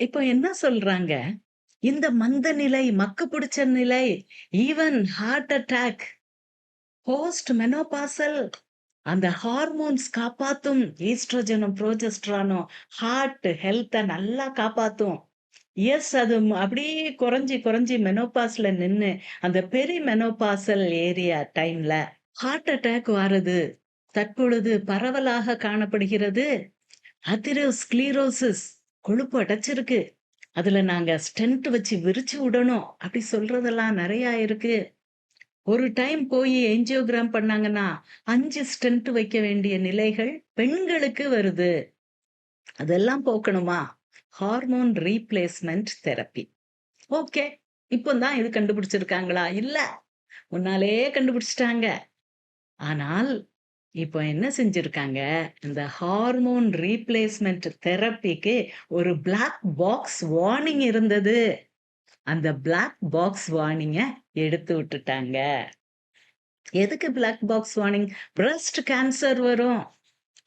இப்போ என்ன சொல்றாங்க? இந்த மந்த நிலை, மக்கு பிடிச்ச நிலை, even heart attack, post menopausal அந்த ஹார்மோன்ஸ் காப்பாத்தும். ஈஸ்ட்ரோஜனும், ப்ரோஜெஸ்ட்ரானும் ஹார்ட் ஹெல்த்த நல்லா காப்பாத்தும். எஸ் அது அப்படியே குறைஞ்சி குறைஞ்சி மெனோபாஸ்ல நின்னு, அந்த பெரி மெனோபாசல் ஏரியா டைம்ல ஹார்ட் அட்டாக் வருது தற்பொழுது பரவலாக காணப்படுகிறது. அதிரோஸ்க்ளீரோசிஸ் கொழுப்பு அடைச்சிருக்கு. அதுல நாங்க ஸ்டென்ட் வச்சு விரிச்சு விடணும். அப்படி சொல்றதெல்லாம் நிறைய இருக்கு. ஒரு டைம் போய் என்ஜியோகிராம் பண்ணாங்கன்னா, அஞ்சு ஸ்டென்ட் வைக்க வேண்டிய நிலைகள் பெண்களுக்கு வருது. அதெல்லாம் போக்கணுமா? Hormone replacement therapy. ஓகே. இப்போ தான் இது கண்டுபிடிச்சிருக்காங்களா? இல்ல. முன்னாலேயே கண்டுபிடிச்சிட்டாங்க ஆனால், இப்போ என்ன செஞ்சிருக்காங்க, இந்த ஹார்மோன் ரீப்ளேஸ்மெண்ட் தெரப்பிக்கு ஒரு பிளாக் பாக்ஸ் வார்னிங் இருந்தது. அந்த பிளாக் பாக்ஸ் வார்னிங்க எடுத்து விட்டுட்டாங்க. எதுக்கு black box warning? Breast cancer வரும்.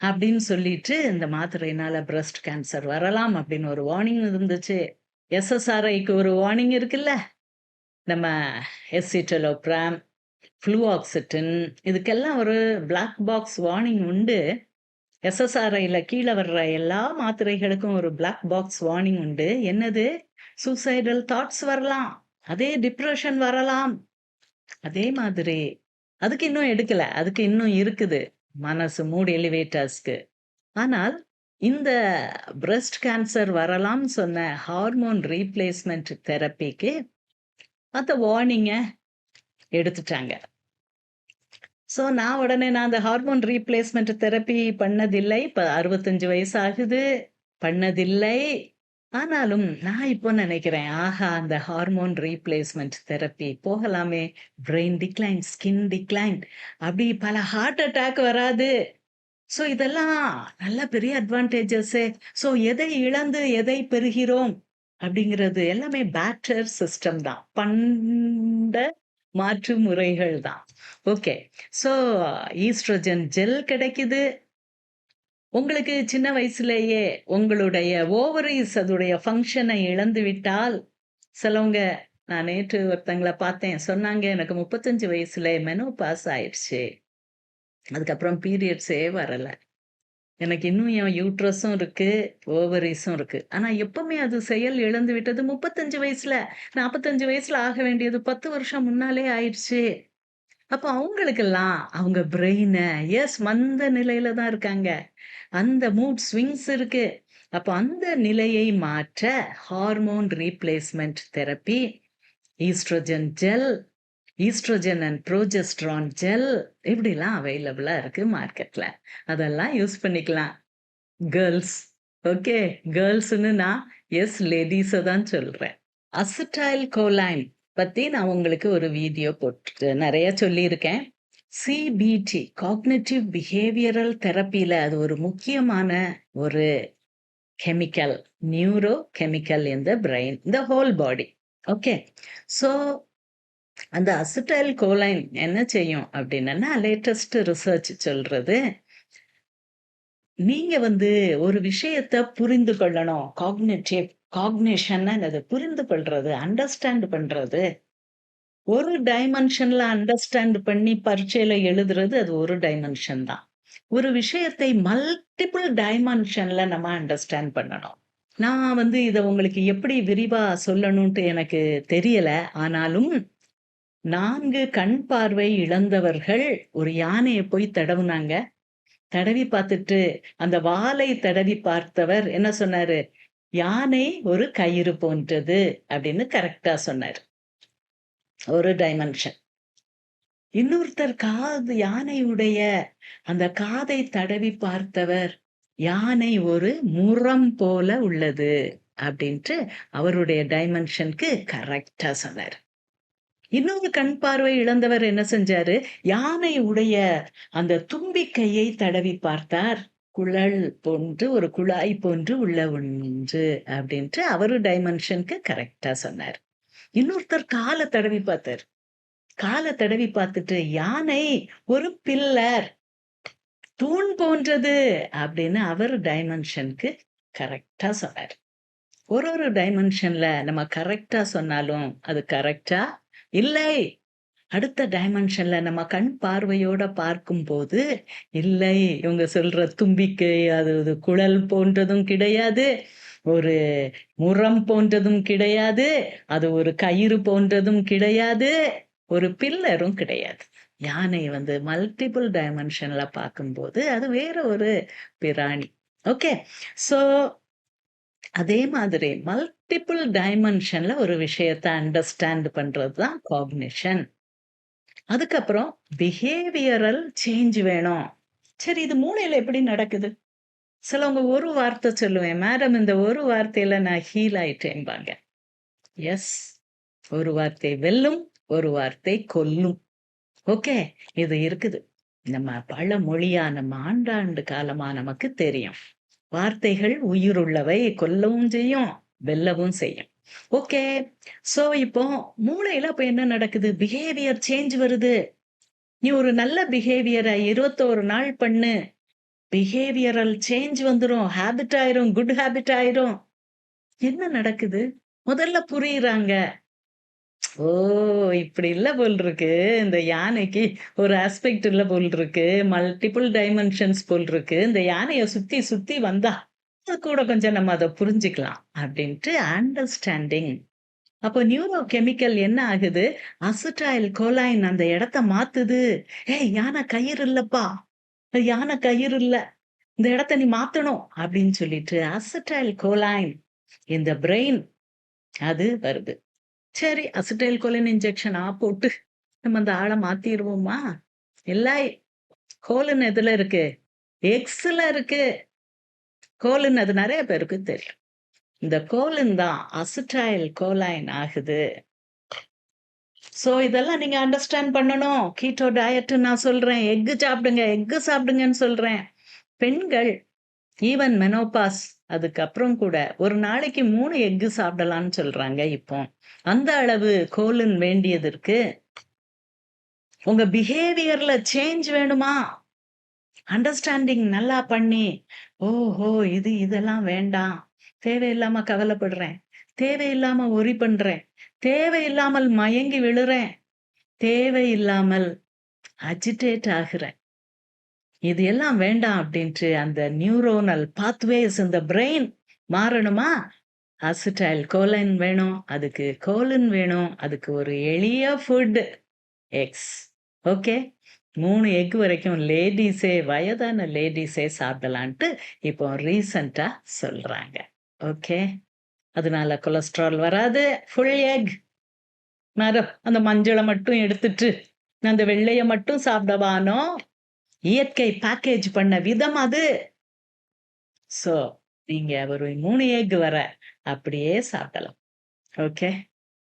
அப்படின்னு சொல்லிட்டு, இந்த மாத்திரையினால பிரஸ்ட் கேன்சர் வரலாம் அப்படின்னு ஒரு வார்னிங் இருந்துச்சு. எஸ்எஸ்ஆர்ஐக்கு ஒரு வார்னிங் இருக்குல்ல. நம்ம எஸ்சிட்டலோபிராம், ஃப்ளூஆக்சிட்டின் இதுக்கெல்லாம் ஒரு பிளாக் பாக்ஸ் வார்னிங் உண்டு. எஸ்எஸ்ஆர்ஐல கீழே வர்ற எல்லா மாத்திரைகளுக்கும் ஒரு பிளாக் பாக்ஸ் வார்னிங் உண்டு. என்னது? சூசைடல் தாட்ஸ் வரலாம். அதே டிப்ரஷன் வரலாம். அதே மாதிரி அதுக்கு இன்னும் எடுக்கல. அதுக்கு இன்னும் இருக்குது. மனசு மூடு எலிவேட்டர்ஸ்க்கு. ஆனால், இந்த பிரஸ்ட் கேன்சர் வரலாம்னு சொன்ன ஹார்மோன் ரீப்ளேஸ்மெண்ட் தெரப்பிக்கு அந்த வார்னிங்கை எடுத்துட்டாங்க. ஸோ நான் உடனே நான் அந்த ஹார்மோன் ரீப்ளேஸ்மெண்ட் தெரப்பி பண்ணதில்லை. இப்போ அறுபத்தஞ்சு வயசு ஆகுது. பண்ணதில்லை. ஆனாலும் நான் இப்போ நினைக்கிறேன், ஆஹா! அந்த ஹார்மோன் ரீப்ளேஸ்மெண்ட் தெரப்பி போகலாமே. பிரெயின் டிக்ளைன், ஸ்கின் டிக்ளைன் அப்படி பல ஹார்ட் அட்டாக் வராது. ஸோ இதெல்லாம் நல்ல பெரிய அட்வான்டேஜஸே. ஸோ எதை இழந்து எதை பெறுகிறோம்? அப்படிங்கிறது எல்லாமே பேட்டர் சிஸ்டம் தான். பண்ட மாற்று முறைகள் தான். ஓகே. ஸோ ஈஸ்ட்ரோஜன் ஜெல் கிடைக்குது. உங்களுக்கு சின்ன வயசுலேயே உங்களுடைய ஓவரீஸ் அதோடைய ஃபங்க்ஷனை இழந்து விட்டால், சிலவங்க நான் நேற்று ஒருத்தங்களை பார்த்தேன். சொன்னாங்க, "எனக்கு 35 வயசுல மெனோபாஸ் ஆயிடுச்சு. அதுக்கப்புறம் பீரியட்ஸே வரல. எனக்கு இன்னும் என் யூட்ரஸும் இருக்கு, ஓவரீஸும் இருக்கு. ஆனா எப்பவுமே அது செயல் இழந்து விட்டது 35 வயசுல. 45 வயசுல ஆக வேண்டியது 10 வருஷம் முன்னாலே ஆயிடுச்சு." அப்ப அவங்களுக்கெல்லாம் அவங்க பிரெயினை எஸ் மந்த நிலையில தான் இருக்காங்க. அந்த மூட் ஸ்விங்ஸ் இருக்கு. அப்போ அந்த நிலையை மாற்ற hormone replacement therapy, oestrogen gel, oestrogen and progesterone gel இப்படிலாம் அவைலபிளாக இருக்கு மார்க்கெட்டில் அதெல்லாம் யூஸ் பண்ணிக்கலாம். Girls okay. கேர்ள்ஸ்னு நான் எஸ் லேடிஸை தான் சொல்கிறேன் அசிடைல் கோலைன் பற்றி நான் உங்களுக்கு ஒரு வீடியோ போட்டு நிறைய சொல்லியிருக்கேன். சிபிடி காக்னேட்டிவ் பிஹேவியரல் தெரப்பில அது ஒரு முக்கியமான ஒரு chemical. Neuro chemical in the brain, the whole body. Okay. So அந்த அசிட்டைல் கோலைன் என்ன செய்யும் அப்படின்னா, லேட்டஸ்ட் ரிசர்ச் சொல்றது நீங்க வந்து ஒரு விஷயத்த புரிந்து கொள்ளணும். காக்னேட்டிவ் காக்னேஷன் புரிந்து கொள்றது, அண்டர்ஸ்டாண்ட் பண்றது. ஒரு டைமென்ஷன்ல அண்டர்ஸ்டாண்ட் பண்ணி பரீட்சையில எழுதுறது அது ஒரு டைமென்ஷன் தான். ஒரு விஷயத்தை மல்டிபிள் டைமென்ஷன்ல நம்ம அண்டர்ஸ்டாண்ட் பண்ணணும். நான் வந்து இத உங்களுக்கு எப்படி விரிவா சொல்லணும்ட்டு எனக்கு தெரியல. ஆனாலும் நான்கு கண் பார்வை இழந்தவர்கள் ஒரு யானையை போய் தடவுனாங்க. தடவி பார்த்துட்டு அந்த வாலை தடவி பார்த்தவர் என்ன சொன்னாரு? "யானை ஒரு கயிறு போன்றது" அப்படின்னு கரெக்டா சொன்னாரு. ஒரு டைமென்ஷன். இன்னொருத்தர் காது யானையுடைய அந்த காதை தடவி பார்த்தவர், "யானை ஒரு முறம் போல உள்ளது" அப்படின்ட்டு அவருடைய டைமென்ஷனுக்கு கரெக்டா சொன்னார் இன்னொரு கண் பார்வை இழந்தவர் என்ன செஞ்சாரு? யானை உடைய அந்த தும்பிக்கையை தடவி பார்த்தார். குழல் போன்று ஒரு குழாய் போன்று உள்ள ஒன்று அப்படின்ட்டு அவரு டைமென்ஷனுக்கு கரெக்டா சொன்னார் இன்னொருத்தர் காலை தடவி பார்த்தாரு. காலை தடவி பார்த்துட்டு, "யானை ஒரு பில்லர். தூண் போன்றது" அப்படின்னு அவர் டைமென்ஷனுக்கு கரெக்டா சொன்னார் ஒரு ஒரு டைமென்ஷன்ல நம்ம கரெக்டா சொன்னாலும் அது கரெக்டா இல்லை. அடுத்த டைமென்ஷன்ல நம்ம கண் பார்வையோட பார்க்கும்போது இல்லை இவங்க சொல்ற தும்பிக்கை அது குழல் போன்றதும் கிடையாது. ஒரு முறம் போன்றதும் கிடையாது. அது ஒரு கயிறு போன்றதும் கிடையாது. ஒரு பில்லரும் கிடையாது. யானை வந்து மல்டிபிள் டைமென்ஷன்ல பார்க்கும்போது அது வேற ஒரு பிராணி. ஓகே சோ அதே மாதிரி மல்டிபிள் டைமென்ஷன்ல ஒரு விஷயத்த அண்டர்ஸ்டாண்ட் பண்றது தான் காக்னிஷன் அதுக்கப்புறம் பிஹேவியரல் சேஞ்ச் வேணும். சரி இது மூளையில எப்படி நடக்குது? சிலவங்க ஒரு வார்த்தை சொல்லுவேன் மேடம் இந்த ஒரு வார்த்தையில நான் ஹீல் ஆயிட்டேன்பாங்க எஸ் ஒரு வார்த்தை வெல்லும் ஒரு வார்த்தை கொல்லும். ஓகே இது இருக்குது. நம்ம பல மொழியா நம்ம ஆண்டாண்டு காலமா நமக்கு தெரியும். வார்த்தைகள் உயிருள்ளவை கொல்லவும் செய்யும் வெல்லவும் செய்யும். ஓகே சோ இப்போ மூளையில அப்ப என்ன நடக்குது? பிஹேவியர் சேஞ்ச் வருது. நீ ஒரு நல்ல பிஹேவியரை இருபத்தோரு நாள் பண்ணு. பிஹேவியரல் சேஞ்ச் வந்துடும் ஹேபிட் ஆயிரும். குட் ஹேபிட் ஆயிரும். என்ன நடக்குது? முதல்ல புரியுறாங்க. ஓ இப்படி இல்ல போல் இருக்கு இந்த யானைக்கு ஒரு ஆஸ்பெக்ட் இல்ல போல் இருக்கு மல்டிபிள் டைமென்ஷன்ஸ் போல் இருக்கு இந்த யானைய சுத்தி சுத்தி வந்தா அது கூட கொஞ்சம் நம்ம அதை புரிஞ்சுக்கலாம் அப்படின்ட்டு அண்டர்ஸ்டாண்டிங் அப்போ நியூரோ கெமிக்கல் என்ன ஆகுது? அசிட்டைல் கோலைன் அந்த இடத்த மாத்துது. ஏய் யானை கயிறு இல்லப்பா. யானை கயிறு இல்ல. இந்த இடத்த நீ மாத்தணும் அப்படின்னு சொல்லிட்டு அசிட்டைல் கோலைன் இந்த பிரெயின் அது வருது. சரி அசிட்டைல் கோலின் இன்ஜெக்ஷன் போட்டு நம்ம அந்த ஆளை மாத்திடுவோமா? இல்லை கோலின் எதுல இருக்கு? எக்ஸ்ல இருக்கு. கோலின் அது நிறைய பேருக்கு தெரியும். இந்த கோலின் தான் அசிட்டைல் கோலைன் ஆகுது. ஸோ இதெல்லாம் நீங்க அண்டர்ஸ்டாண்ட் பண்ணணும். கீட்டோ டயட்டு நான் சொல்றேன். எக்கு சாப்பிடுங்க எக்கு சாப்பிடுங்கன்னு சொல்றேன். பெண்கள் ஈவன் மெனோபாஸ் அதுக்கப்புறம் கூட ஒரு நாளைக்கு மூணு எக்கு சாப்பிடலாம்னு சொல்றாங்க இப்போ. அந்த அளவு கோலன் வேண்டியது இருக்கு. உங்க பிஹேவியர்ல சேஞ்ச் வேணுமா? அண்டர்ஸ்டாண்டிங் நல்லா பண்ணி ஓஹோ இது இதெல்லாம் வேண்டாம். தேவையில்லாம கவலைப்படுறேன். தேவையில்லாம ஒரி பண்றேன். தேவையில்லாமல் மயங்கி விழுறேன். தேவையில்லாமல் அஜிடேட் ஆகுறேன். இது எல்லாம் வேண்டாம் அப்படின்ட்டு அந்த நியூரோனல் பாத்வேஸ் இந்த பிரெயின் மாறணுமா? அசிட்டைல் கோலைன் வேணும் அதுக்கு கோலின் வேணும் அதுக்கு ஒரு எளிய ஃபுட் எக்ஸ் ஓகே மூணு எக் வரைக்கும் லேடிஸே வயதான லேடிஸே சாப்பிடலான்ட்டு இப்போ ரீசண்டா சொல்றாங்க. ஓகே அதனால கொலஸ்ட்ரால் வராது. ஃபுல் எக் மேடம் அந்த மஞ்சளை மட்டும் எடுத்துட்டு அந்த வெள்ளையை மட்டும் சாப்பிடவானோ? இயற்கை பேக்கேஜ் பண்ண விதம் அது. சோ நீங்க ஒரு மூணு எக் வர அப்படியே சாப்பிடலாம். ஓகே